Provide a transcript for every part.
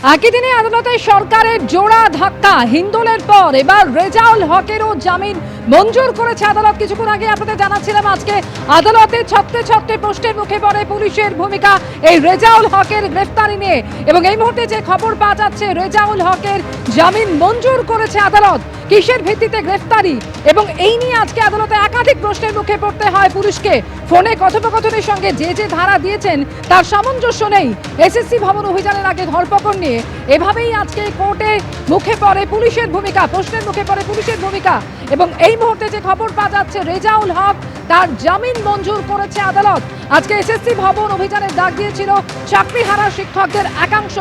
একই দিনে আদালতে সরকারের জোড়া ধাক্কা হিন্দোলের পর। এবার রেজাউল হকেরও জামিন মঞ্জুর করেছে আদালত। কিছুক্ষণ আগে আপনাদের জানাচ্ছিলাম আজকে আদালতে ছত্রে ছত্রে প্রশ্নের মুখে পড়ে পুলিশের ভূমিকা। এই রেজাউল হকের গ্রেফতারি নিয়ে এবং এই মুহূর্তে যে খবর পাওয়া যাচ্ছে, রেজাউল হকের জামিন মঞ্জুর করেছে আদালত। কিসের ভিত্তিতে গ্রেফতারি? এবং এই নিয়ে আজকে আদালতে একাধিক প্রশ্নের মুখে পড়তে হয় পুলিশকে। ফোনে কথোপকথনের সঙ্গে যে যে ধারা দিয়েছেন, তার সামঞ্জস্য নেই। এসএসসি ভবন অভিযানের আগে ধরপকড় নিয়ে এভাবেই আজকে কোর্টে মুখে পড়ে পুলিশের ভূমিকা, প্রশ্নের মুখে পড়ে পুলিশের ভূমিকা। এবং এই মুহূর্তে যে খবর পাওয়া যাচ্ছে, রেজাউল হক তার জামিন মঞ্জুর করেছে আদালত। আজকে এসএসসি ভবন অভিযানের ডাক দিয়েছিল চাকরিহারা শিক্ষকদের একাংশ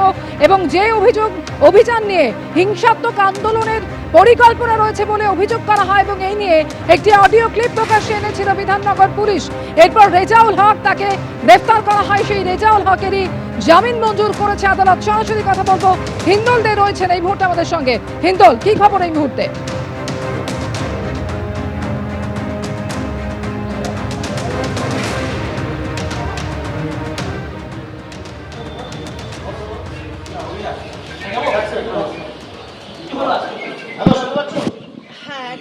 এবং যে অভিযোগ, অভিযান নিয়ে হিংসাত্মক আন্দোলনের পরিকল্পনা রয়েছে বলে অভিযোগ করা হয় এবং এই নিয়ে একটি অডিও ক্লিপ প্রকাশ্যে এনেছিল বিধাননগর পুলিশ। এরপর রেজাউল হক তাকে গ্রেফতার করা হয়। সেই রেজাউল হকেরই জামিন মঞ্জুর করেছে আদালত। সরাসরি কথা বলব হিন্দল দে রয়েছেন এই মুহূর্তে আমাদের সঙ্গে। হিন্দল, কি খবর এই মুহূর্তে? হ্যাঁ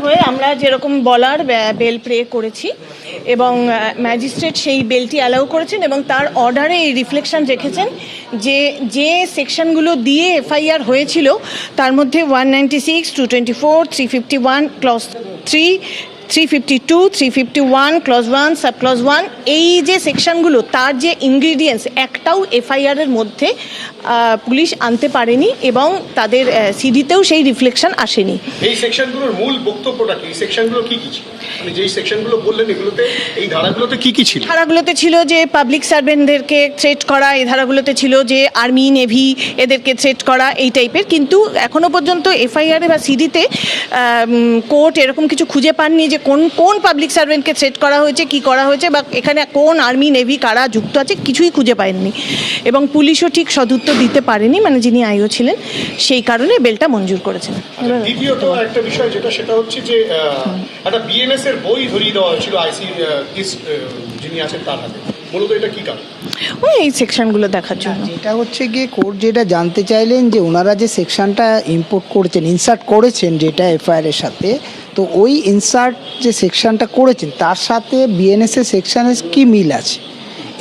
হয়ে আমরা যেরকম বলার বেল প্রে করেছি এবং ম্যাজিস্ট্রেট সেই বেলটি অ্যালাউ করেছেন এবং তার অর্ডারে এই রিফ্লেকশন রেখেছেন যে যে সেকশনগুলো দিয়ে এফআইআর হয়েছিল, তার মধ্যে one ninety six two twenty four three fifty one clause three three fifty two three fifty one clause one sub clause one এই যে সেকশনগুলো তার যে ইনগ্রিডিয়েন্টস একটাও এফআইআর এর মধ্যে পুলিশ আনতে পারেনি এবং তাদের সিডিতেও সেই রিফ্লেকশন আসেনি। এই সেকশনগুলোর মূল বক্তব্যটা কি? এই সেকশনগুলো কি কি ছিল? মানে যেই সেকশনগুলো বললেন এগুলোতে এই ধারাগুলোতে কি কি ছিল? ধারাগুলোতে ছিল যে পাবলিক সার্ভেন্টদেরকে থ্রেট করা এই ধারাগুলোতে ছিল যে আর্মি নেভি এদেরকে থ্রেট করা এই টাইপের কিন্তু এখনও পর্যন্ত এফআইআর বা সিডিতে কোর্ট এরকম কিছু খুঁজে পাননি যে কোন কোন পাবলিক সার্ভেন্টকে থ্রেট করা হয়েছে কি করা হয়েছে বা এখানে কোন আর্মি নেভি কারা যুক্ত আছে কিছুই খুঁজে পায়নি। এবং পুলিশও ঠিক সদুত্তর দিতে পারেনি মানে যিনি আইও ছিলেন সেই কারণে বেলটা মঞ্জুর করেছেন। দ্বিতীয়ত একটা বিষয় যেটা সেটা হচ্ছে যে একটা বিএনএস এর বই ধরিয়ে দেওয়া হয়েছিল আইসি যিনি আছেন তার হাতে। মূলত এটা কি কারণ? ওই এই সেকশনগুলো দেখার জন্য। এটা হচ্ছে গিয়ে কোর্ট যেটা জানতে চাইলেন যে ওনারা যে সেকশনটা ইম্পোর্ট করেছেন ইনসার্ট করেছেন যেটা এফআইআর এর সাথে তো ওই ইনসার্ট যে সেকশনটা করেছেন তার সাথে বিএনএস এর সেকশনের কি মিল আছে?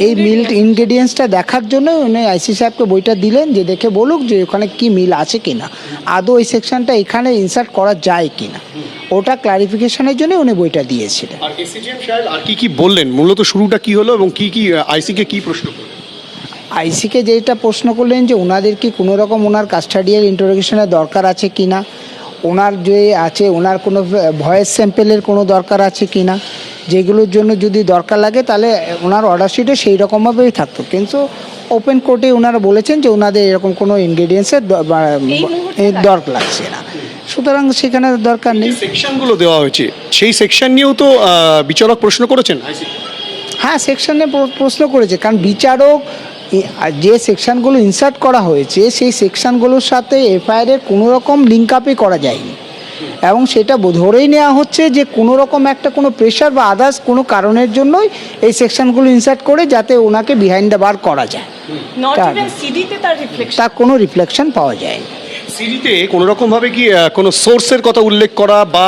এই মিল ইনগ্রেডিয়েন্টসটা দেখার জন্য উনি আইসি সাহেবকে বইটা দিলেন যে দেখে বলুক যে ওখানে কি মিল আছে কিনা। আদৌ ওই সেকশনটা এখানে ইনসার্ট করা যায় কিনা। ওটা ক্লারিফিকেশনের জন্য উনি বইটা দিয়েছিলেন। আর এসিজিএম সাহেব আর কি কি বললেন? মূলত শুরুটা কি হলো এবং কি কি আইসি কে কি প্রশ্ন করলেন? আইসিকে যেটা প্রশ্ন করলেন যে ওনাদের কি কোনো রকম ওনার কাস্টাডিয়াল ইন্টারোগেশনের দরকার আছে কি না ওনার যে আছে ওনার কোনো ভয়েস স্যাম্পেলের কোনো দরকার আছে কি না যেগুলোর জন্য যদি দরকার লাগে তাহলে ওনার অর্ডার শিটে সেই রকমভাবেই থাকতো। কিন্তু ওপেন কোর্টে ওনারা বলেছেন যে ওনাদের এরকম কোনো ইনগ্রেডিয়েন্টসের দরকার লাগছে না। সুতরাং সেখানে দরকার নেই। সেকশনগুলো দেওয়া হয়েছে। সেই সেকশন নিয়েও তো বিচারক প্রশ্ন করেছেন? হ্যাঁ সেকশনে প্রশ্ন করেছে। কারণ বিচারক যে সেকশনগুলো ইনসার্ট করা হয়েছে সেই সেকশনগুলোর সাথে এফআইআর এর কোনো রকম লিঙ্ক আপই করা যায়নি। এবং সেটা ধরেই নেওয়া হচ্ছে যে কোনো রকম একটা কোনো প্রেশার বা আদার্স কোনো কারণের জন্যই এই সেকশনগুলো ইনসার্ট করে যাতে ওনাকে বিহাইন্ড দ্য বার করা যায়। তার কোনো রিফ্লেকশন পাওয়া যায় সিডিতে কোনো রকম ভাবে কি কোনো সোর্সের কথা উল্লেখ করা বা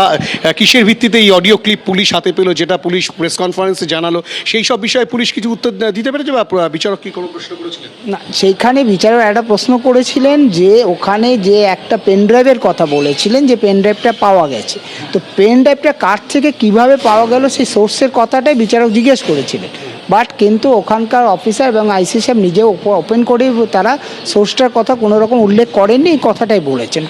কিসের ভিত্তিতে এই অডিও ক্লিপ পুলিশ হাতে পেল, যেটা পুলিশ প্রেস কনফারেন্সে জানালো, সেই সব বিষয়ে পুলিশ কিছু উত্তর দিতে পেরেছে বা বিচারক কি কোনো প্রশ্ন করেছিলেন? না, সেইখানে বিচারক একটা প্রশ্ন করেছিলেন যে, ওখানে যে একটা পেন ড্রাইভের কথা বলেছিলেন যে পেন ড্রাইভটা পাওয়া গেছে। তো পেন ড্রাইভটা কার থেকে কীভাবে পাওয়া গেল, সেই সোর্সের কথাটাই বিচারক জিজ্ঞেস করেছিলেন। বাট কিন্তু ওখানকার অফিসার এবং আইসি সাহেব নিজে ওপেন করেই তারা সোর্সটার কথা কোনো রকম উল্লেখ করেননি, এই কথাটাই বলেছেন।